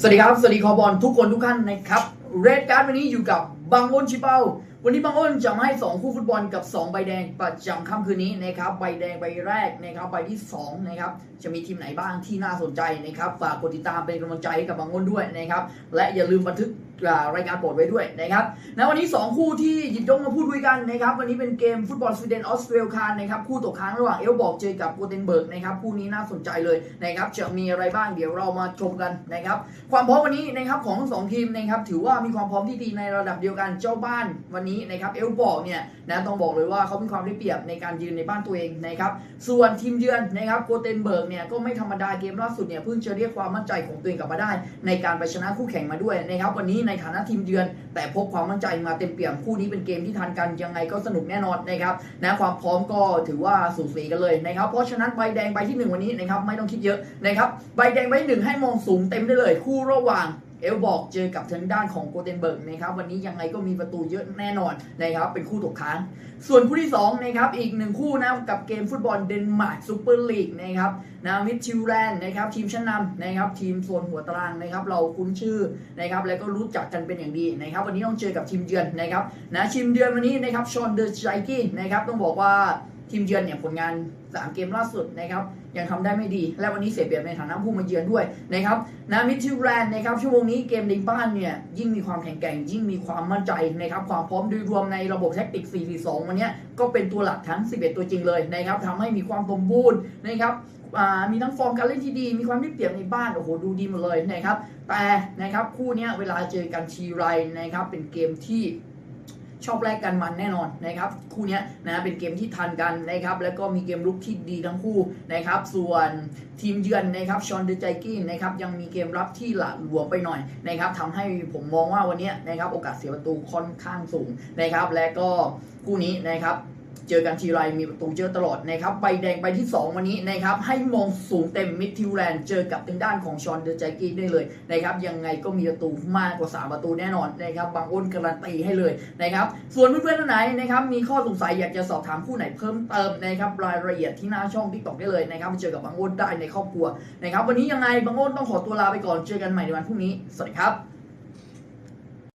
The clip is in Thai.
สวัสดีครับ สวัสดีคอบอลทุกคนทุกท่านนะครับ เรดการ์ดวันนี้อยู่กับบางอ้นชิเป้า วันนี้บางอ้นจะมาให้ 2 คู่ฟุตบอลกับ 2 ใบแดงประจำค่ำคืนนี้นะครับใบแดงใบแรกนะครับใบที่2นะครับจะมีทีมไหนบ้างที่น่าสนใจนะครับฝากกดติดตามเป็นกำลังใจให้กับบางอ้นด้วยนะครับและอย่าลืมบันทึกรายการโปรดไว้ด้วยนะครับนะวันนี้ 2 คู่ที่หยิบยกมาพูดคุยกันนะครับวันนี้เป็นเกมฟุตบอลสวีเดนออสเตรเลียคานนะครับคู่ตกค้างระหว่างเอลบอกเจอกับโกเทนเบิร์กนะครับคู่นี้น่าสนใจเลยนะครับจะมีอะไรบ้างเดี๋ยวเรามาชมกันนะครับความพร้อมวันนี้นะครับของทั้งสองทีมนะครับถือว่ามีความพร้อมที่ดีในระดับเดียวกันเจ้าบ้านวันนี้นะครับเอลบอกเนี่ยนะต้องบอกเลยว่าเขามีความได้เปรียบในการยืนในบ้านตัวเองนะครับส่วนทีมเยือนนะครับโกเทนเบิร์กเนี่ยก็ไม่ธรรมดาเกมล่าสุดเนี่ยเพิ่งจะเรียกความมั่นใจของตัวเองกลับมาได้ ในการไปชนะคู่แข่งมาด้วยนะครับวันนี้ในฐานะทีมเยือน แต่พกความมั่นใจมาเต็มเปี่ยมคู่นี้เป็นเกมที่ทันกันยังไงก็สนุกแน่นอนนะครับนะความพร้อมก็ถือว่าสูสีกันเลยนะครับเพราะฉะนั้นใบแดงใบที่หนึ่งวันนี้นะครับไม่ต้องคิดเยอะนะครับใบแดงใบที่หนึ่งให้มองสูงเต็มได้เลย คู่ระหว่าง เอลบอกเจอกับทางด้านของโกเทนเบิร์กนะครับวันนี้ยังไงก็มีประตูเยอะแน่นอนนะครับเป็นคู่ตกค้าง ส่วนคู่ที่2นะครับอีกหนึ่งคู่นะกับเกมฟุตบอลเดนมาร์กซูเปอร์ลีกนะครับนามิดชิลแลนด์นะครับทีมชั้นนำนะครับทีมโซนหัวตารางนะครับเราคุ้นชื่อนะครับแล้วก็รู้จักกันเป็นอย่างดีนะครับวันนี้ต้องเจอกับทีมเยือนนะครับนะทีมเยือนวันนี้นะครับชอนเดอร์ไจกี้นะครับต้องบอกว่า ทีมเยือนเนี่ยผลงาน 3 เกมล่าสุดนะครับยังทำได้ไม่ดี และวันนี้เสียเปรียบในฐานะผู้มาเยือนด้วยนะครับนามิดชิลแลนด์นะครับชั่วโมงนี้เกมในบ้านเนี่ยยิ่งมีความแข็งแกร่ง ยิ่งมีความมั่นใจนะครับความพร้อมโดยรวมในระบบแท็กติก 4-4-2 วันนี้ก็เป็นตัวหลักทั้ง 11 ตัวจริงเลยนะครับทำให้มีความสมบูรณ์นะครับมีทั้งฟอร์มการเล่นที่ดี มีความได้เปรียบในบ้าน โอ้โห ดูดีหมดเลยนะครับ แต่นะครับคู่นี้เวลาเจอกันทีไรนะครับ เป็นเกมที่ ชอบแลกกันมันแน่นอนนะครับคู่นี้นะเป็นเกมที่ทันกันนะครับแล้วก็มีเกมลุกที่ดีทั้งคู่นะครับส่วนทีมเยือนนะครับชอนเดจกี้นะครับยังมีเกมรับที่หละหลวมไปหน่อยนะครับทำให้ผมมองว่าวันนี้นะครับโอกาสเสียประตูค่อนข้างสูงนะครับและก็คู่นี้นะครับ เจอกันทีไรมีประตูเจอตลอดนะครับใบแดงใบที่ 2 วันนี้นะครับให้มองสูงเต็มมิดทิวแลนด์เจอกับทางด้านของชอนเดอร์ใจกี้ได้เลยนะครับยังไงก็มีประตูมากกว่า 3 ประตูแน่นอนนะครับบางอ้นการันตีให้เลยนะครับส่วนเพื่อนๆท่านไหนนะครับมีข้อสงสัยอยากจะสอบถามผู้ไหนเพิ่มเติมนะครับรายละเอียดที่หน้าช่องทิกตอกได้เลยนะครับมาเจอกับบางอ้นได้ในครอบครัวนะครับวันนี้ยังไงบางอ้นต้องขอตัวลาไปก่อนเจอกันใหม่ในวันพรุ่งนี้สวัสดีครับ